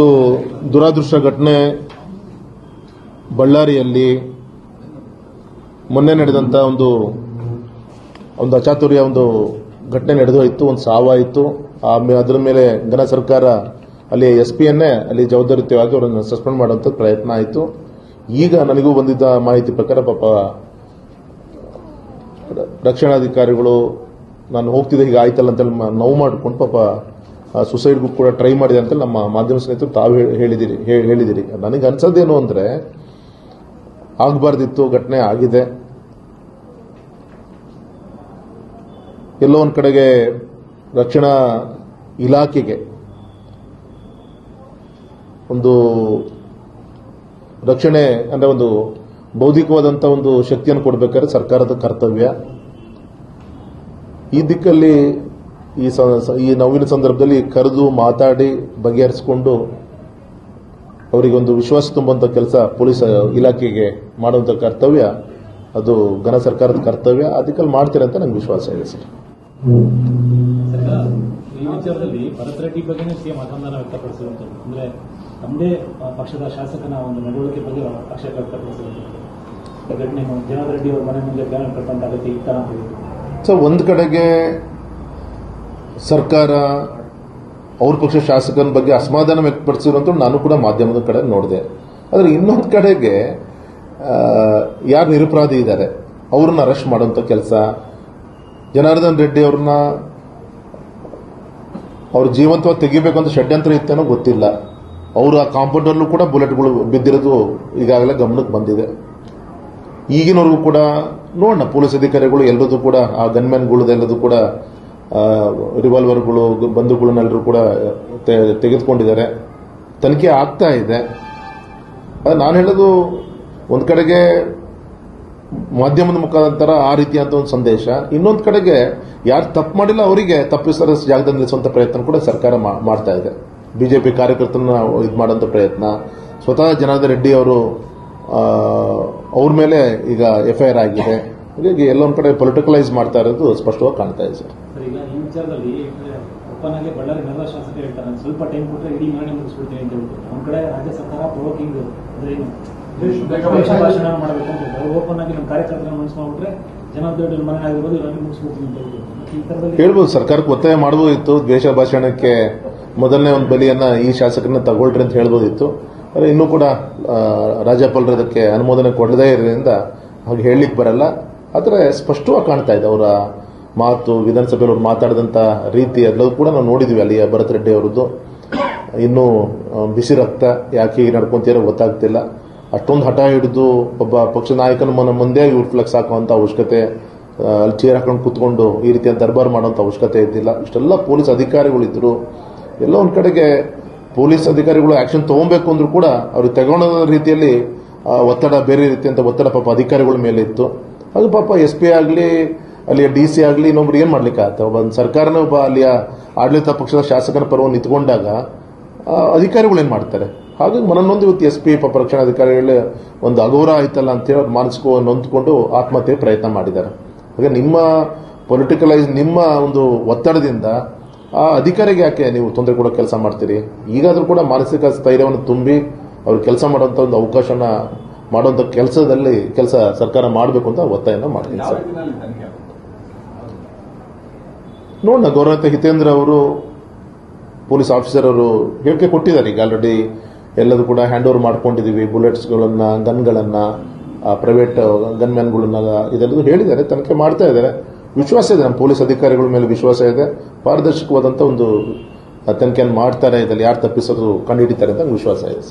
ಒಂದು ದುರಾದೃಷ್ಟ ಘಟನೆ ಬಳ್ಳಾರಿಯಲ್ಲಿ ಮೊನ್ನೆ ನಡೆದಂಥ ಒಂದು ಒಂದು ಅಚಾತುರ್ಯ ಒಂದು ಘಟನೆ ನಡೆದೋಯ್ತು, ಒಂದು ಸಾವಾಯಿತು. ಆಮೇಲೆ ಅದರ ಮೇಲೆ ಘನ ಸರ್ಕಾರ ಅಲ್ಲಿ ಎಸ್ ಪಿಯನ್ನೇ ಅಲ್ಲಿ ಜವಾಬ್ದಾರಿಯುತವಾಗಿ ಅವರನ್ನು ಸಸ್ಪೆಂಡ್ ಮಾಡುವಂಥ ಪ್ರಯತ್ನ ಆಯಿತು. ಈಗ ನನಗೂ ಬಂದಿದ್ದ ಮಾಹಿತಿ ಪ್ರಕಾರ ಪಾಪ ರಕ್ಷಣಾಧಿಕಾರಿಗಳು ನಾನು ಹೋಗ್ತಿದ್ದೆ ಹೀಗೆ ಆಯ್ತಲ್ಲ ಅಂತೇಳಿ ನೋವು ಮಾಡಿಕೊಂಡು ಪಾಪ ಸುಸೈಡ್ಗೂ ಕೂಡ ಟ್ರೈ ಮಾಡಿದೆ ಅಂತ ನಮ್ಮ ಮಾಧ್ಯಮ ಸ್ನೇಹಿತರು ತಾವು ಹೇಳಿದಿರಿ ಹೇಳಿದಿರಿ. ನನಗೆ ಅನ್ಸೋದೇನು ಅಂದರೆ, ಆಗಬಾರ್ದಿತ್ತು, ಘಟನೆ ಆಗಿದೆ. ಎಲ್ಲೋ ಒಂದು ಕಡೆಗೆ ರಕ್ಷಣಾ ಇಲಾಖೆಗೆ ಒಂದು ರಕ್ಷಣೆ ಅಂದರೆ ಒಂದು ಬೌದ್ಧಿಕವಾದಂಥ ಒಂದು ಶಕ್ತಿಯನ್ನು ಕೊಡಬೇಕಾದ್ರೆ ಸರ್ಕಾರದ ಕರ್ತವ್ಯ. ಈ ದಿಕ್ಕಲ್ಲಿ ಈ ಈ ನೋವಿನ ಸಂದರ್ಭದಲ್ಲಿ ಕರೆದು ಮಾತಾಡಿ ಬಗೆಹರಿಸಿಕೊಂಡು ಅವರಿಗೆ ಒಂದು ವಿಶ್ವಾಸ ತುಂಬುವಂಥ ಕೆಲಸ ಪೊಲೀಸ್ ಇಲಾಖೆಗೆ ಮಾಡುವಂಥ ಕರ್ತವ್ಯ ಅದು ಘನ ಸರ್ಕಾರದ ಕರ್ತವ್ಯ. ಅದಕ್ಕಲ್ಲಿ ಮಾಡ್ತೀರ ಅಂತ ನಂಗೆ ವಿಶ್ವಾಸ ಇದೆ ಸರ್. ಈ ವಿಚಾರದಲ್ಲಿ ಭರತ್ ರೆಡ್ಡಿ ಬಗ್ಗೆನೇ ಸಿಎಂ ಅಸಮಾಧಾನ ವ್ಯಕ್ತಪಡಿಸಿರುವಂತದ್ದು. ಅಂದ್ರೆ ತಮ್ಮದೇ ಪಕ್ಷದ ಶಾಸಕನ ಒಂದು ನಡವಳಿಕೆ ಬಗ್ಗೆ ಆಕ್ಷೇಪ ವ್ಯಕ್ತಪಡಿಸಿರುವಂತದ್ದು. ಈ ಘಟನೆ ಜನಾರ್ದನ್ ರೆಡ್ಡಿ ಅವರ ಮನೆ ಮುಂದೆ ಬ್ಯಾನರ್ ಕಟ್ಟುವಂತ ಅಗತ್ಯ ಇತ್ತ ಅಂತ ಹೇಳಿ ಸೊ ಒಂದು ಕಡೆಗೆ ಸರ್ಕಾರ ಅವ್ರ ಪಕ್ಷ ಶಾಸಕನ ಬಗ್ಗೆ ಅಸಮಾಧಾನ ವ್ಯಕ್ತಪಡಿಸಿರುವಂತ ನಾನು ಕೂಡ ಮಾಧ್ಯಮದ ಕಡೆ ನೋಡಿದೆ. ಆದರೆ ಇನ್ನೊಂದು ಕಡೆಗೆ ಯಾರು ನಿರಪರಾಧಿ ಇದ್ದಾರೆ ಅವ್ರನ್ನ ಅರೆಸ್ಟ್ ಮಾಡುವಂಥ ಕೆಲಸ, ಜನಾರ್ದನ್ ರೆಡ್ಡಿ ಅವ್ರನ್ನ ಅವ್ರ ಜೀವಂತವಾಗಿ ತೆಗಿಬೇಕು ಅಂತ ಷಡ್ಯಂತ್ರ ಇತ್ತೇನೋ ಗೊತ್ತಿಲ್ಲ. ಅವರು ಆ ಕಾಂಪೌಂಡಲ್ಲೂ ಕೂಡ ಬುಲೆಟ್ಗಳು ಬಿದ್ದಿರೋದು ಈಗಾಗಲೇ ಗಮನಕ್ಕೆ ಬಂದಿದೆ. ಈಗಿನವರೆಗೂ ಕೂಡ ನೋಡೋಣ, ಪೊಲೀಸ್ ಅಧಿಕಾರಿಗಳು ಎಲ್ಲದೂ ಕೂಡ, ಆ ಗನ್ಮ್ಯಾನ್ಗಳದೆಲ್ಲದು ಕೂಡ ರಿವಾಲ್ವರ್ಗಳು ಬಂಧುಗಳನ್ನೆಲ್ಲರೂ ಕೂಡ ತೆಗೆದುಕೊಂಡಿದ್ದಾರೆ. ತನಿಖೆ ಆಗ್ತಾ ಇದೆ. ನಾನು ಹೇಳೋದು ಒಂದು ಕಡೆಗೆ ಮಾಧ್ಯಮದ ಮುಖಾಂತರ ಆ ರೀತಿಯಾದ ಒಂದು ಸಂದೇಶ. ಇನ್ನೊಂದು ಕಡೆಗೆ ಯಾರು ತಪ್ಪು ಮಾಡಿಲ್ಲ ಅವರಿಗೆ ತಪ್ಪಿಸರ ಜಾಗದಲ್ಲಿ ನಿಲ್ಲಿಸುವಂಥ ಪ್ರಯತ್ನ ಕೂಡ ಸರ್ಕಾರ ಮಾಡ್ತಾ ಇದೆ. ಬಿಜೆಪಿ ಕಾರ್ಯಕರ್ತರನ್ನ ಇದು ಮಾಡೋಂಥ ಪ್ರಯತ್ನ. ಸ್ವತಃ ಜನಾರ್ದನ್ ರೆಡ್ಡಿ ಅವರು ಅವ್ರ ಮೇಲೆ ಈಗ ಎಫ್ ಐ ಆರ್ ಆಗಿದೆ. ಹೀಗಾಗಿ ಎಲ್ಲೊಂದು ಕಡೆ ಪೊಲಿಟಿಕಲೈಸ್ ಮಾಡ್ತಾ ಇರೋದು ಸ್ಪಷ್ಟವಾಗಿ ಕಾಣ್ತಾ ಇದೆ. ಸರ್ ಸರ್ ಈಗ ಈ ವಿಚಾರದಲ್ಲಿ ಒಪ್ಪನಾಗೆ ಬಳ್ಳಾರಿ ನಗರ ಶಾಸಕರು ಹೇಳ್ತಾರೆ ಸ್ವಲ್ಪ ಟೈಮ್ ಕೊಟ್ಟರೆ ಇಡೀ ಮನೆ ಮುಗಿಸ್ಬಿಡ್ತೀನಿ ಅಂತ ಹೇಳ್ಬಿಟ್ಟು. ಒಂದ್ ಕಡೆ ರಾಜ್ಯ ಸರ್ಕಾರ ಪ್ರೊವೋಕಿಂಗ್ ಅಂದ್ರೆ ಏನು? ದ್ವೇಷ ಭಾಷಣ ಮಾಡಬೇಕು ಅಂತ ಓಪನ್ ಆಗಿ ನಮ್ಮ ಕಾರ್ಯಕರ್ತರನ್ನ ಮನಸ್ಸು ಮಾಡ್ಬಿಟ್ರೆ ಜನಾರ್ದನ್ ರೆಡ್ಡಿ ಮನೆ ಆಗಿರ್ಬೋದು ಇವಾಗ ಅಂತ ಹೇಳ್ಬಿಟ್ಟು. ಮತ್ತೆ ಹೇಳ್ಬೋದು ಸರ್ಕಾರಕ್ಕೆ ಒತ್ತಾಯ ಮಾಡಬಹುದಿತ್ತು ದ್ವೇಷ ಭಾಷಣಕ್ಕೆ ಮೊದಲನೇ ಒಂದು ಬಲಿಯನ್ನ ಈ ಶಾಸಕರನ್ನ ತಗೊಳ್ರಿ ಅಂತ ಹೇಳ್ಬೋದಿತ್ತು. ಆದರೆ ಇನ್ನೂ ಕೂಡ ರಾಜ್ಯಪಾಲರು ಅದಕ್ಕೆ ಅನುಮೋದನೆ ಕೊಡದೇ ಇರೋದ್ರಿಂದ ಹಾಗೆ ಹೇಳಲಿಕ್ಕೆ ಬರಲ್ಲ. ಆದರೆ ಸ್ಪಷ್ಟವಾಗಿ ಕಾಣ್ತಾ ಇದೆ ಅವರ ಮಾತು ವಿಧಾನಸಭೆಯಲ್ಲಿ ಅವ್ರು ಮಾತಾಡಿದಂಥ ರೀತಿ ಎಲ್ಲವೂ ಕೂಡ ನಾವು ನೋಡಿದ್ವಿ ಅಲ್ಲಿ ಭರತ್ ರೆಡ್ಡಿ ಅವರದ್ದು. ಇನ್ನೂ ಬಿಸಿ ರಕ್ತ ಯಾಕೆ ಹೀಗೆ ನಡ್ಕೊಂತೀರೋ ಗೊತ್ತಾಗ್ತಿಲ್ಲ. ಅಷ್ಟೊಂದು ಹಠ ಹಿಡಿದು ಒಬ್ಬ ಪಕ್ಷ ನಾಯಕನ ಮನ ಮುಂದೆ ಇವ್ರು ಫ್ಲೆಕ್ಸ್ ಹಾಕುವಂಥ ಅವಶ್ಯಕತೆ ಆ, ಅಲ್ಲಿ ಚೇರ್ ಹಾಕೊಂಡು ಕೂತ್ಕೊಂಡು ಈ ರೀತಿಯ ದರ್ಬಾರ್ ಮಾಡುವಂಥ ಅವಶ್ಯಕತೆ ಇದ್ದಿಲ್ಲ. ಇಷ್ಟೆಲ್ಲ ಪೊಲೀಸ್ ಅಧಿಕಾರಿಗಳಿದ್ರು ಎಲ್ಲ ಒಂದು ಕಡೆಗೆ ಪೊಲೀಸ್ ಅಧಿಕಾರಿಗಳು ಆಕ್ಷನ್ ತಗೊಬೇಕು ಅಂದ್ರೂ ಕೂಡ ಅವ್ರಿಗೆ ತಗೊಳ್ಳೋ ರೀತಿಯಲ್ಲಿ ಆ, ಒತ್ತಡ ಬೇರೆ ರೀತಿಯಂಥ ಒತ್ತಡ ಪಾಪ ಅಧಿಕಾರಿಗಳ ಮೇಲೆ ಇತ್ತು. ಅದು ಪಾಪ ಎಸ್ ಪಿ ಆಗಲಿ, ಅಲ್ಲಿಯ ಡಿ ಸಿ ಆಗಲಿ, ಇನ್ನೊಬ್ರು ಏನು ಮಾಡ್ಲಿಕ್ಕೆ ಒಬ್ಬ ಸರ್ಕಾರನ, ಒಬ್ಬ ಅಲ್ಲಿಯ ಆಡಳಿತ ಪಕ್ಷದ ಶಾಸಕರ ಪರವನ್ನು ನಿಂತ್ಕೊಂಡಾಗ ಅಧಿಕಾರಿಗಳು ಏನು ಮಾಡ್ತಾರೆ? ಹಾಗಾಗಿ ಮನನೊಂದು ಇವತ್ತು ಎಸ್ ಪಿ, ಪಾಪ ರಕ್ಷಣಾಧಿಕಾರಿಗಳ ಒಂದು ಅಗೌರ ಆಯ್ತಲ್ಲ ಅಂತೇಳಿ ಅವ್ರು ಮಾನಸಿಕ ನೊಂದ್ಕೊಂಡು ಆತ್ಮಹತ್ಯೆ ಪ್ರಯತ್ನ ಮಾಡಿದ್ದಾರೆ. ಹಾಗೆ ನಿಮ್ಮ ಪೊಲಿಟಿಕಲೈಸ್ ನಿಮ್ಮ ಒಂದು ಒತ್ತಡದಿಂದ, ಆ ಅಧಿಕಾರಿಗೆ ಯಾಕೆ ನೀವು ತೊಂದರೆ ಕೊಡೋ ಕೆಲಸ ಮಾಡ್ತೀರಿ? ಈಗಾದರೂ ಕೂಡ ಮಾನಸಿಕ ಸ್ಥೈರ್ಯವನ್ನು ತುಂಬಿ ಅವ್ರು ಕೆಲಸ ಮಾಡುವಂಥ ಒಂದು ಅವಕಾಶನ ಮಾಡುವಂಥ ಕೆಲಸದಲ್ಲಿ ಕೆಲಸ ಸರ್ಕಾರ ಮಾಡಬೇಕು ಅಂತ ಒತ್ತಾಯನ ಮಾಡ್ತೀನಿ ಸರ್. ನೋಡೋಣ ಗೌರವಂತ ಹಿತೇಂದ್ರ ಅವರು, ಪೊಲೀಸ್ ಆಫೀಸರ್ ಅವರು ಹೇಳಿಕೆ ಕೊಟ್ಟಿದ್ದಾರೆ. ಈಗ ಆಲ್ರೆಡಿ ಎಲ್ಲದೂ ಕೂಡ ಹ್ಯಾಂಡ್ ಓವರ್ ಮಾಡ್ಕೊಂಡಿದ್ದೀವಿ ಬುಲೆಟ್ಸ್ಗಳನ್ನ ಗನ್ಗಳನ್ನ ಪ್ರೈವೇಟ್ ಗನ್ಮ್ಯಾನ್ಗಳನ್ನ ಇದೆಲ್ಲದೂ ಹೇಳಿದ್ದಾರೆ. ತನಿಖೆ ಮಾಡ್ತಾ ಇದ್ದಾರೆ. ವಿಶ್ವಾಸ ಇದೆ. ನಮ್ಮ ಪೊಲೀಸ್ ಅಧಿಕಾರಿಗಳ ಮೇಲೆ ವಿಶ್ವಾಸ ಇದೆ. ಪಾರದರ್ಶಕವಾದಂಥ ಒಂದು ತನಿಖೆಯನ್ನು ಮಾಡ್ತಾರೆ. ಇದರಲ್ಲಿ ಯಾರು ತಪ್ಪಿಸೋದು ಕಂಡುಹಿಡಿತಾರೆ ಅಂತ ವಿಶ್ವಾಸ ಇದೆ